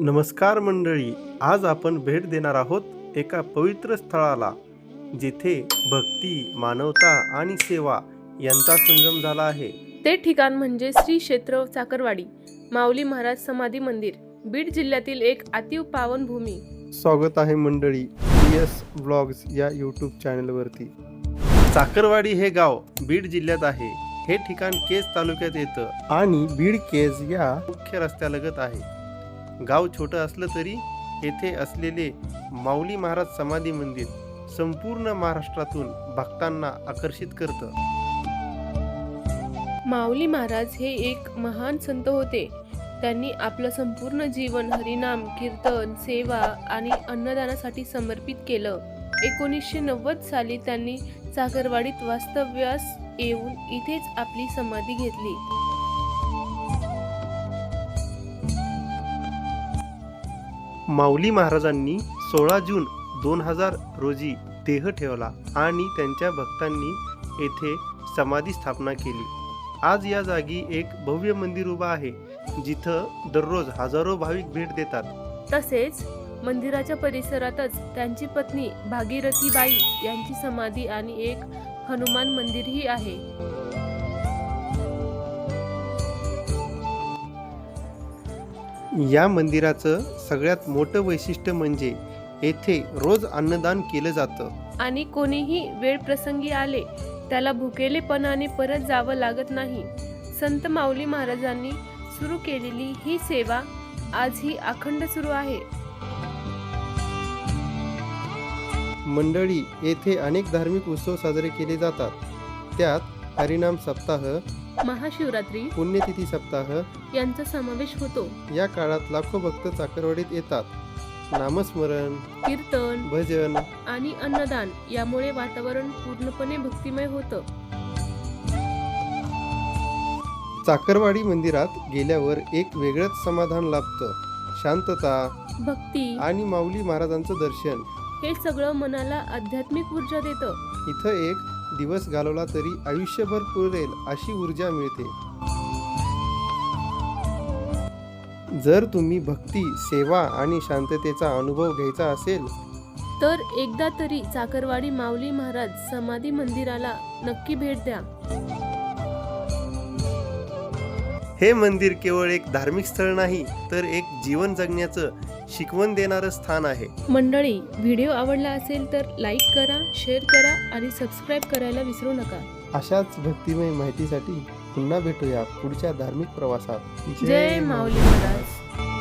नमस्कार मंडळी आज आपण भेट देणार आहोत एका पवित्र स्थळाला जिथे भक्ती मानवता आणि सेवा यांचा संगम झाला आहे. ते ठिकाण म्हणजे श्री क्षेत्र चाकरवाडी माऊली महाराज समाधी मंदिर बीड जिल्ह्यातील एक अतिव पावन भूमी स्वागत आहे मंडळी एस ब्लॉग्स या यूट्यूब चॅनलवरती. चाकरवाडी हे गाव बीड जिल्ह्यात आहे. हे ठिकाण केज तालुक्यात येतं आणि बीड केज या मुख्य रस्त्यालगत आहे. गाव छोटं असलं तरी येथे असलेले माऊली महाराज समाधी मंदिर संपूर्ण महाराष्ट्रातून भक्तांना आकर्षित करतं. माऊली महाराज हे एक महान संत होते. त्यांनी आपलं संपूर्ण जीवन हरिनाम कीर्तन सेवा आणि अन्नदानासाठी समर्पित केलं. एकोणीसशे नव्वद साली त्यांनी चाकरवाडीत वास्तव्यास येऊन इथेच आपली समाधी घेतली. माऊली महाराजांनी सोळा जून दोन हजार रोजी देह ठेवला आणि त्यांच्या भक्तांनी येथे समाधी स्थापना केली. आज या जागी एक भव्य मंदिर उभा आहे जिथं दररोज हजारो भाविक भेट देतात. तसेच मंदिराच्या परिसरातच त्यांची पत्नी भागीरथीबाई यांची समाधी आणि एक हनुमान मंदिरही आहे. या मंदिराचं सगळ्यात मोठं वैशिष्ट्य म्हणजे येथे रोज अन्नदान केलं जातं. आणि कोणीही वेळ प्रसंगी आले त्याला भुकेलेपणाने परत जावं लागत नाही. संत माऊली महाराजांनी सुरू केलेली ही सेवा आजही अखंड सुरू आहे. मंडळी येथे अनेक धार्मिक उत्सव साजरे केले जातात. त्यात हरिनाम सप्ताह महाशिवरात्री पुण्यतिथी सप्ताह यांचा समावेश होतो. या काळात लाखो भक्त चाकरवाडीत येतात. नामस्मरण कीर्तन भजन आणि अन्नदान यामुळे वातावरण पूर्णपणे भक्तिमय होतं. चाकरवाडी मंदिरात गेल्यावर एक वेगळंच समाधान लाभतं. शांतता भक्ती आणि माऊली महाराजांचं दर्शन. हे सगळं मनाला आध्यात्मिक ऊर्जा देतं. इथं एक दिवस घालवला तरी आयुष्यभर पुरेल अशी ऊर्जा मिळते. जर तुम्ही भक्ती सेवा आणि शांततेचा अनुभव घ्यायचा असेल तर एकदा तरी चाकरवाडी माऊली महाराज समाधी मंदिराला नक्की भेट द्या. हे मंदिर केवळ एक धार्मिक स्थळ नाही तर एक जीवन जगण्याचं शिकवण देणारं स्थान आहे. मंडळी व्हिडिओ आवडला असेल तर लाईक करा शेअर करा आणि सबस्क्राईब करायला विसरू नका. अशाच भक्तिमय माहितीसाठी पुन्हा भेटूया पुढच्या धार्मिक प्रवासात. जय माऊली. महाराज.